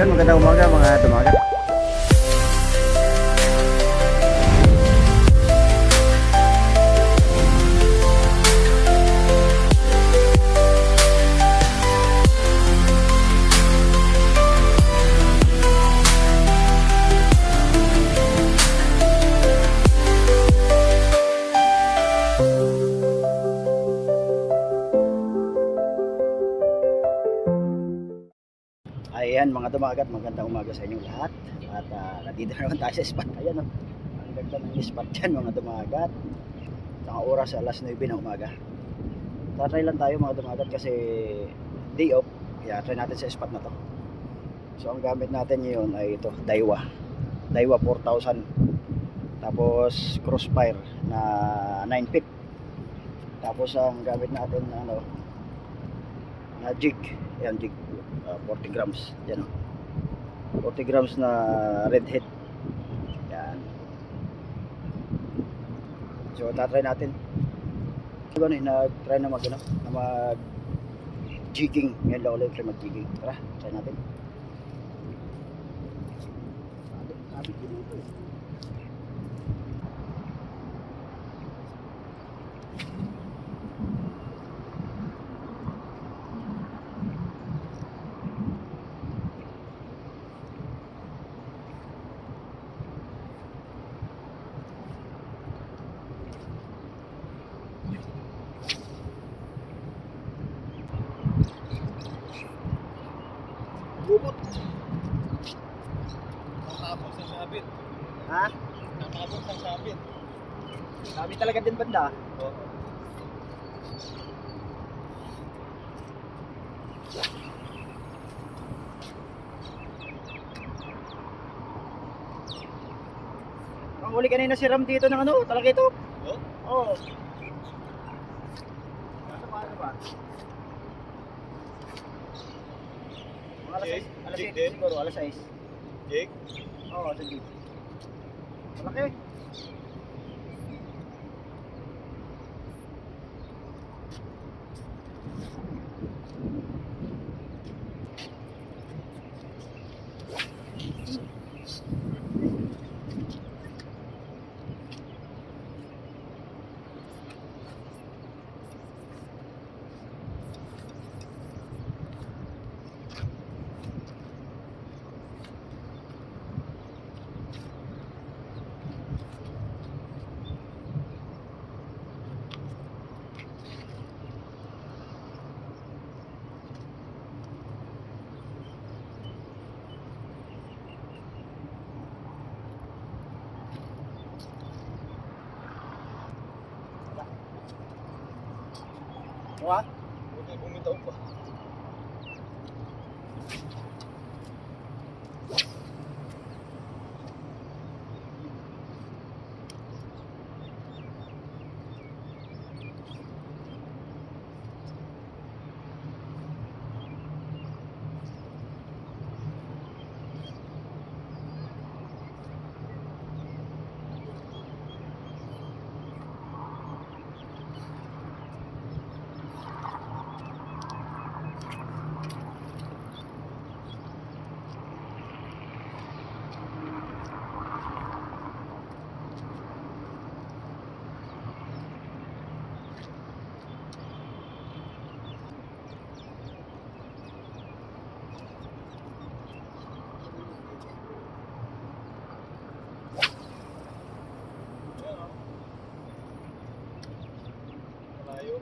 Ayun, magandang umaga mga tumagat. Mga tumagat, magandang umaga sa inyong lahat. At ah, nandito na naman tayo sa spot. Ayan o. Ang ganda ng spot dyan mga tumagat. Ang oras alas 9 ng umaga. Tatry lang tayo mga tumagat kasi day off. Kaya try natin sa spot na to. So ang gamit natin ngayon ay ito, Daiwa. Daiwa 4000. Tapos crossfire na 9 feet. Tapos ang gamit natin ano na jig. Ayan jig. Ah, 40 grams. Yan o. 40 grams na red head. Yan. So tatry natin. So ano, nag-try na mag ano, na mag jigging. Ngayon lang ulit try mag jigging. Tara, try natin. Sabi ko dito eh. Bubot. Nakakabot sa sabit. Ha? Nakakabot sa sabit. Sabi talaga din banda. Oo. Ang huli kanina si Ram dito ng ano, talaga ito. Oo? Oo. Ano ba, ano ba? Mga alas Jake? 6, alas Jake 6 din? siguro, alas 6. Jake? Oo, oh, sige. Malaki. Diba? Buti bumitaw pa. Ayan o. Malayo.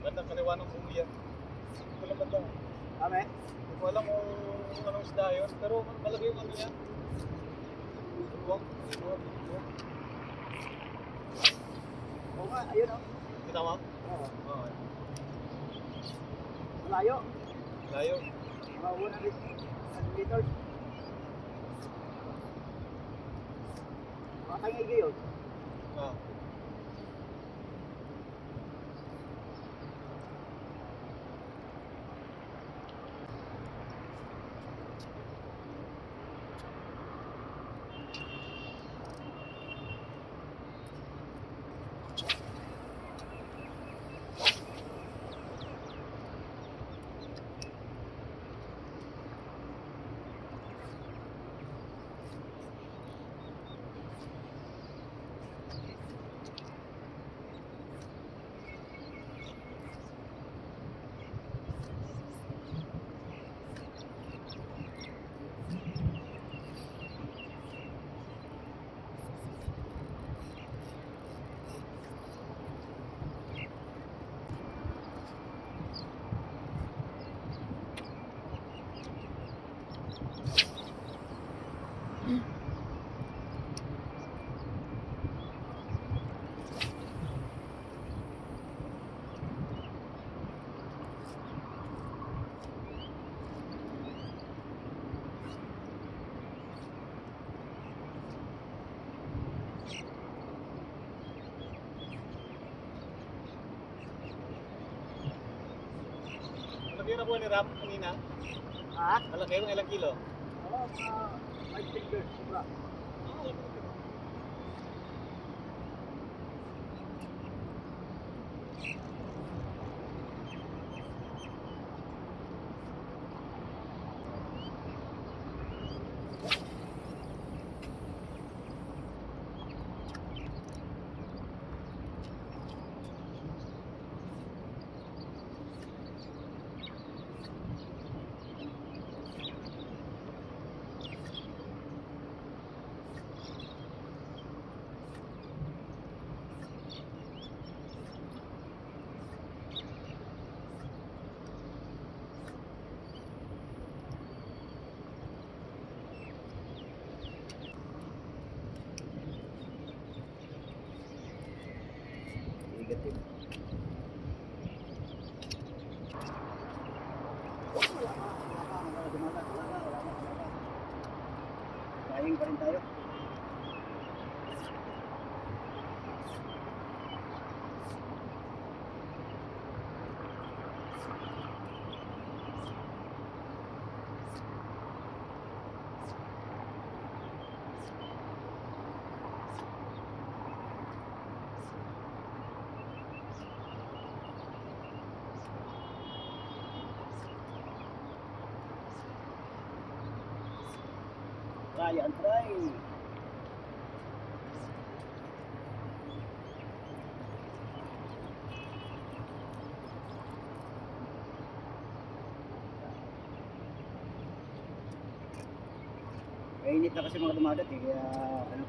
Bandang kaliwa ng buya. Wala banda. Ame? Hindi ko alam kung anong isda yun, pero malaki yung ano niya. Buwang, buwang, buwang. Oo nga, ayun o. Kita mo? Oo. Oo. Malayo. Layo. Mga 100 meters. Mga yun. Malaki na po ni Rap kanina. Ha? Malaki yung ilang kilo. Wala, mga 5 fingers. Sobra. Negative. Sayang pa rin tayo. Try and try. Mainit na kasi mga dumagat eh, kaya ano,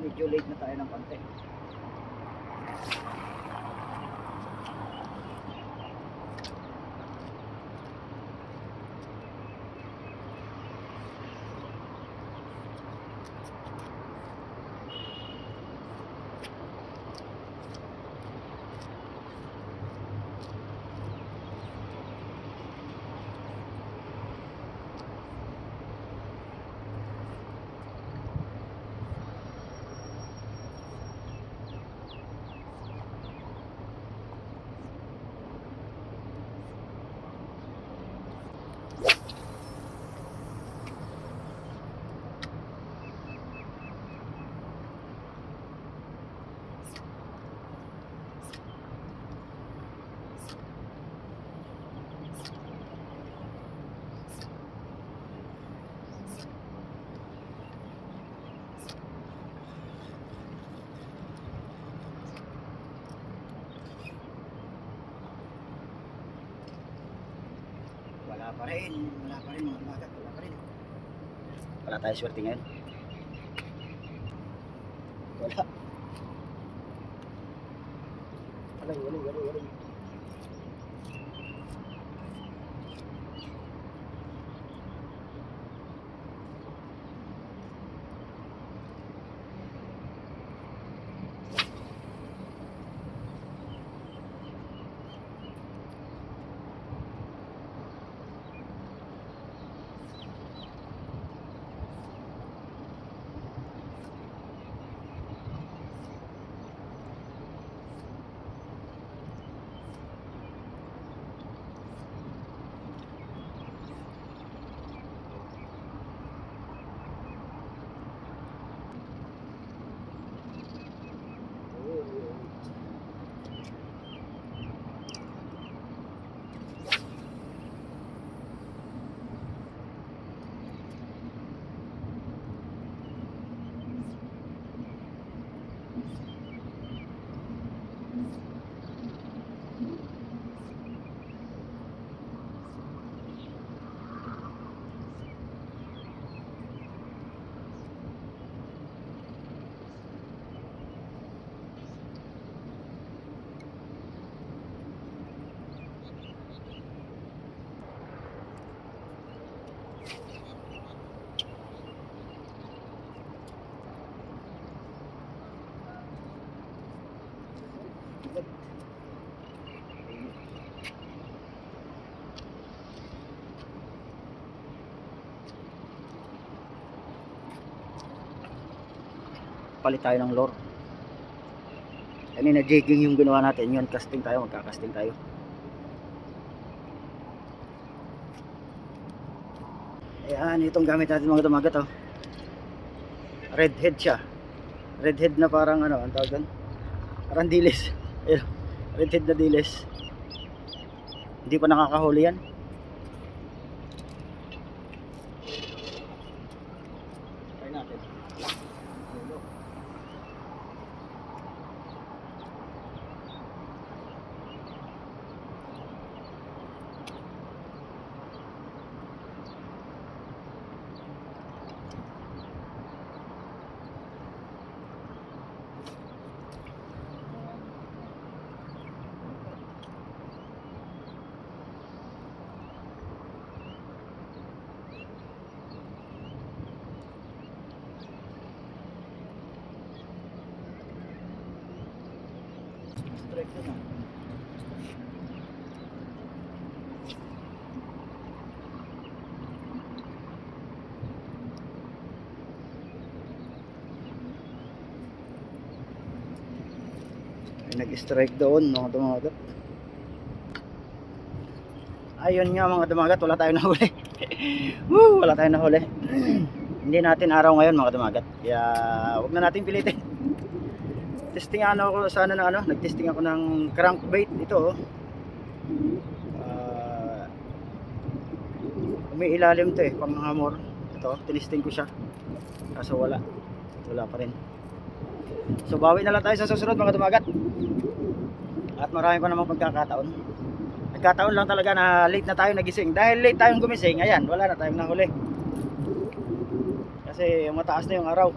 medyo late na tayo ng konti. you pa rin, wala pa rin mga dumagat, wala pa rin. Wala tayo swerte ngayon. Wala. Walay, walay, walay, walay. Magpapalit tayo ng lure. Kanina jigging yung ginawa natin, yun casting tayo, magkakasting tayo. Ayan, itong gamit natin mga dumagat oh. Redhead siya. Redhead na parang ano, ang tawag doon? Parang dilis. Redhead na dilis. Hindi pa nakakahuli yan. Strike na. Nag-strike doon mga dumagat. Ayun nga mga dumagat, wala tayong nahuli. Woo, wala tayong nahuli. Hindi natin araw ngayon mga dumagat. Kaya wag na natin pilitin. Testing ano ako sana ng ano, nag-testing ako ng crankbait ito. oh. Ah, umiilalim to eh, panghamor. Ito, tinisting ko siya. Kaso wala. Wala pa rin. So bawi na lang tayo sa susunod mga dumagat. At marami pa namang pagkakataon. Nagkataon lang talaga na late na tayo nagising. Dahil late tayong gumising, ayan, wala na tayong nahuli. Kasi mataas na yung araw.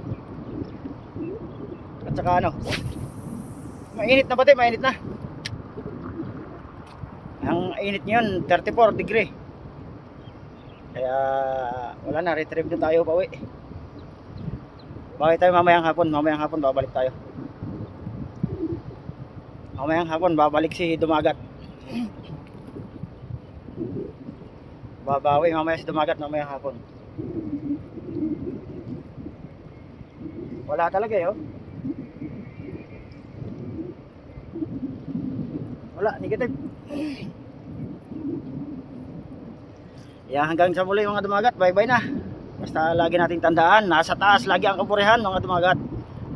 At saka ano, mainit na pati, mainit na. Ang init ngayon, 34 degree. Kaya wala na, retrieve na tayo pa uwi. Bakit tayo mamayang hapon? Mamayang hapon babalik tayo. Mamayang hapon babalik si Dumagat. Babawi mamaya si Dumagat mamayang hapon. Wala talaga eh, oh. Wala, negative. Yeah, hanggang sa muli mga dumagat. Bye-bye na. Basta lagi nating tandaan, nasa taas lagi ang kapurihan mga dumagat.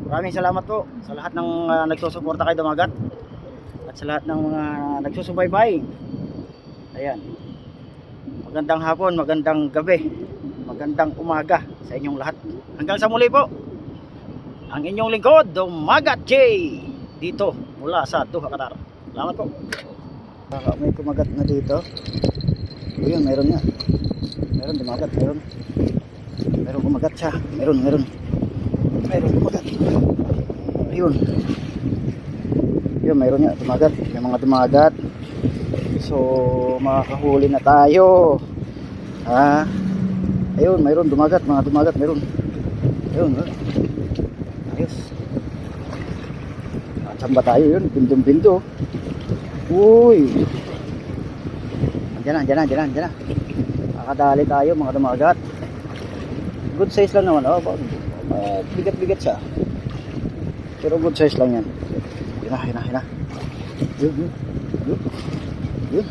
Maraming salamat po sa lahat ng uh, nagsusuporta kay dumagat. At sa lahat ng mga nagsusubaybay. Ayan. Magandang hapon, magandang gabi, magandang umaga sa inyong lahat. Hanggang sa muli po. Ang inyong lingkod, Dumagat J. Dito, mula sa Duha, Qatar. Salamat po. Baka may kumagat na dito. Ayun, meron nga. Meron, dumagat, meron. Meron kumagat siya. Meron, meron. Meron kumagat. Ayun. Ayun, meron nga, dumagat. May mga dumagat. So, makakahuli na tayo. Ha? Ayun, mayroon dumagat, mga dumagat, meron. Ayun, meron. Ayos. Saan ba tayo yun? Pindong-pindo. Uy. Andiyan na, andiyan na, andiyan na, andiyan na. Nakadali tayo mga dumagat. Good size lang naman. Oh, uh, bigat-bigat siya. Pero good size lang yan. Yun na, yun na, yun na. Yun, yun. Yun. Yun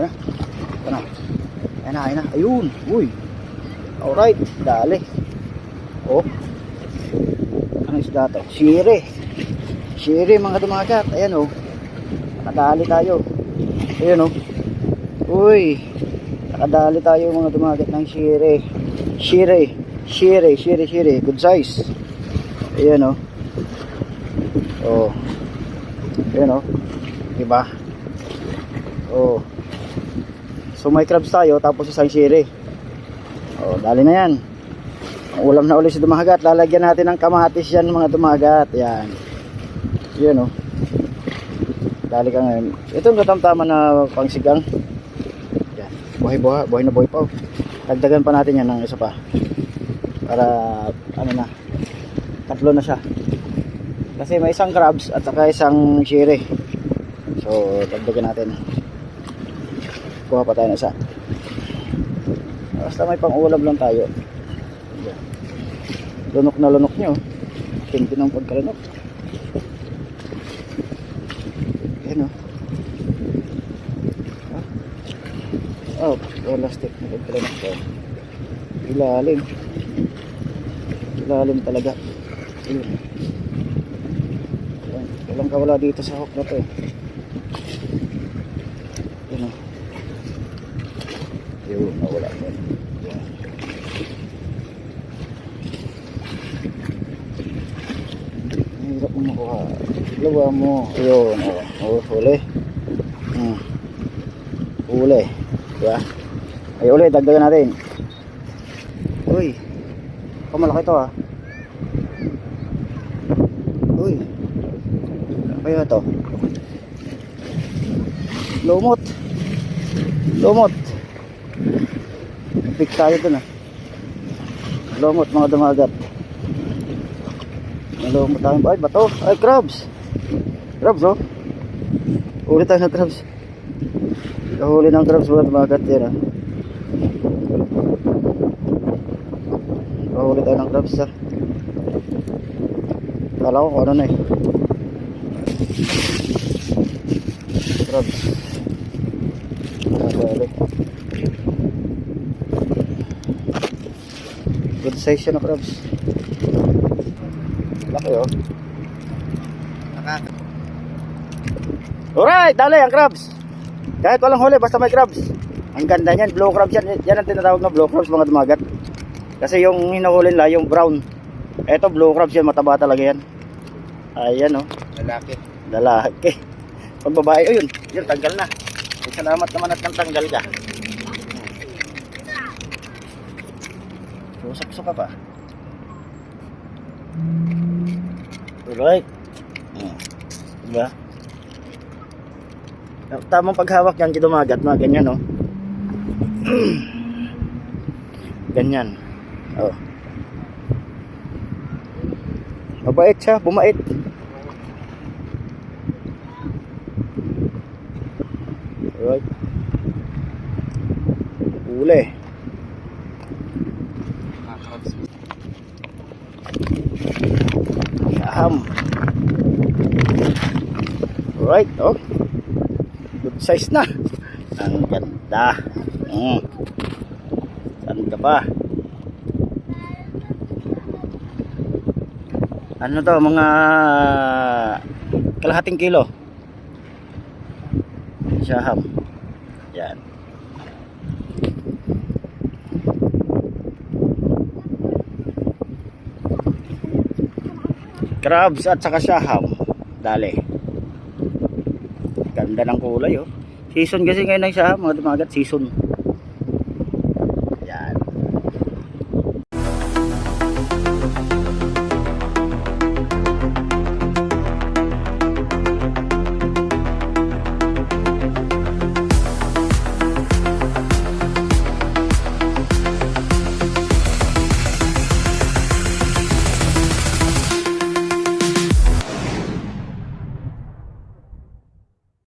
na. Yun na, yun na. Ayun. Uy. Alright. Dali. Oh. Ano isda to? Sire. Sire mga dumagat. Ayan oh. Nakadali tayo. Ayan oh. Uy. Nakadali tayo mga dumagat ng sire. Sire. Sire. Sire. Sire. Good size. Ayan oh. Oh. Ayan oh. Diba? Oh. So may crabs tayo tapos isang sire. Oh, dali na yan. Ulam na uli si dumagat. Lalagyan natin ng kamatis yan mga dumagat. Yan. Yan oh. Dali ka ngayon. Ito ang katamtama na pangsigang. Yan. Buhay buhay. Buhay na buhay pa oh. Dagdagan pa natin yan ng isa pa. Para ano na. Tatlo na siya. Kasi may isang crabs at saka isang shire. So dagdagan natin. Kuha pa tayo ng isa. Basta may pang ulam lang tayo. Yan. Lunok na lunok nyo. Tindi ng pagkalanok. Ayan o. Oh, plastic na pagkalanok ko. Ilalim. Ilalim talaga. Ayan. Walang kawala dito sa hook na to eh. Yun o. Yun, nawala ko. Hirap mo makuha. Lawa mo. Ayun. Oh, oh huli. Hmm. Huli. Diba? Ay, uli. Dagdagan natin. Uy. Ikaw malaki to ah. Uy. Kaya to? Lumot. Lumot. Pick tayo dun ah. Lumot mga dumagat. Lumot tayo. Ay, bato. Ay, crabs. Crabs oh. Uli tayo ng crabs. Kahuli ng crabs mga dumagat yan ah. Kahuli tayo ng crabs ah. Kala ko kung ano na eh. Crabs. Nakabalik. Good size siya na crabs. Laki oh. Alright, dali ang crabs. Kahit walang huli, basta may crabs. Ang ganda niyan, blue crabs yan. Yan ang tinatawag na blue crabs mga dumagat. Kasi yung hinuhuli nila, yung brown. Eto blue crabs yan, mataba talaga yan. Ayan oh. Lalaki. Lalaki. Pag babae, oh yun, yun, tanggal na. Salamat naman at nang tanggal ka. Susok-sok ka pa. Alright. Hmm. Diba? Tamang paghawak yan, dito magat, mga ganyan, oh. ganyan. Oh. Mabait siya, bumait. Alright. Uli. Saham. Alright, oh. Good size na. Ang ganda. Mm. Saan ka pa? Ano to, mga kalahating kilo. Saham. Yan. Crabs at saka saham. Dali. Ganda ng kulay oh. Season kasi ngayon ng saham, mga dumagat season.